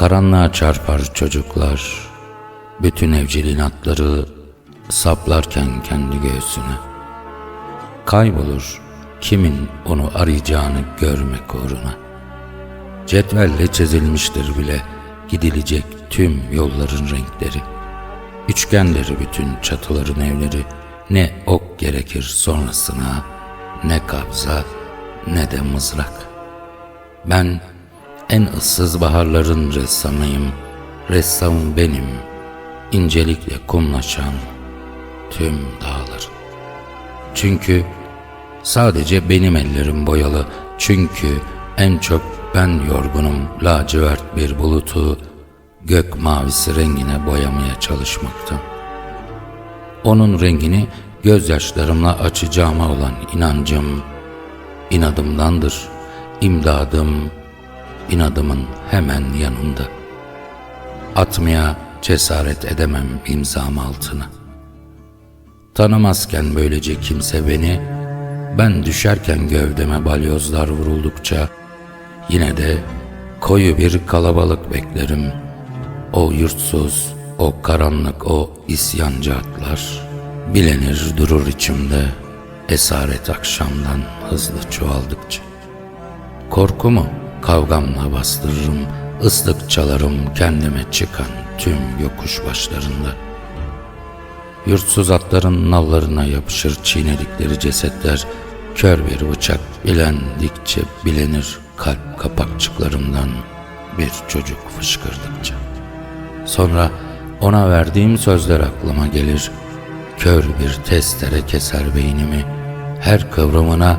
Karanlığa çarpar çocuklar, bütün evcil inatları saplarken kendi göğsüne. Kaybolur kimin onu arayacağını görmek uğruna. Cetvelle çizilmiştir bile gidilecek tüm yolların renkleri. Üçgenleri bütün çatıların evleri, ne ok gerekir sonrasına, ne kabza, ne de mızrak. Ben en ıssız baharların ressamıyım, ressamım benim, incelikle kumlaşan tüm dağların. Çünkü sadece benim ellerim boyalı, çünkü en çok ben yorgunum. Lacivert bir bulutu gök mavisi rengine boyamaya çalışmaktan. Onun rengini gözyaşlarımla açacağıma olan inancım, inadımdandır, imdadım, inadımın hemen yanında. Atmaya cesaret edemem imzam altına. Tanımazken böylece kimse beni, ben düşerken gövdeme balyozlar vuruldukça, yine de koyu bir kalabalık beklerim. O yurtsuz, o karanlık, o isyancı atlar, bilenir durur içimde, esaret akşamdan hızlı çoğaldıkça. Korkumu kavgamla bastırırım, ıslık çalarım kendime çıkan tüm yokuş başlarında. Yurtsuz atların nallarına yapışır çiğnedikleri cesetler, kör bir bıçak bilendikçe bilenir kalp kapakçıklarımdan bir çocuk fışkırdıkça. Sonra ona verdiğim sözler aklıma gelir, kör bir testere keser beynimi, her kıvrımına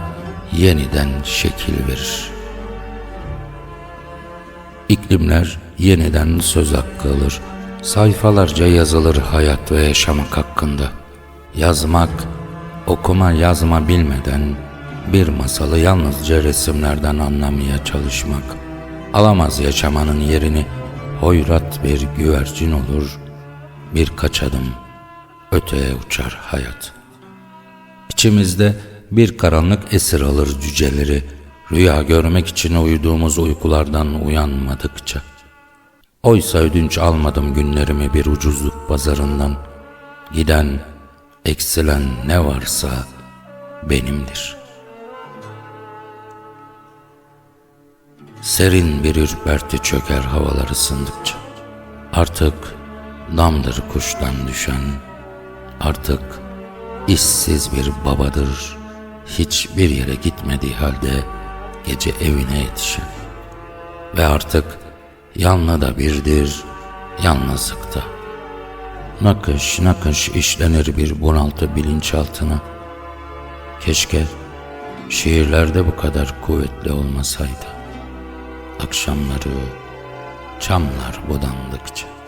yeniden şekil verir.'' İklimler yeniden söz hakkı alır. Sayfalarca yazılır hayat ve yaşamak hakkında. Yazmak, okuma yazma bilmeden bir masalı yalnızca resimlerden anlamaya çalışmak. Alamaz yaşamanın yerini hoyrat bir güvercin olur. Birkaç adım öteye uçar hayat. İçimizde bir karanlık esir alır cüceleri, Rüya görmek için uyuduğumuz uykulardan uyanmadıkça. Oysa ödünç almadım günlerimi bir ucuzluk pazarından. Giden, eksilen ne varsa benimdir. Serin bir ürperti çöker havalar ısındıkça. Artık damdır kuştan düşen, artık işsiz bir babadır, hiçbir yere gitmediği halde gece evine yetişen ve artık yanlı da birdir yalnızlıkta. Nakış nakış işlenir bir bunaltı bilinçaltına. Keşke şiirlerde bu kadar kuvvetli olmasaydı. Akşamları çamlar budandıkça.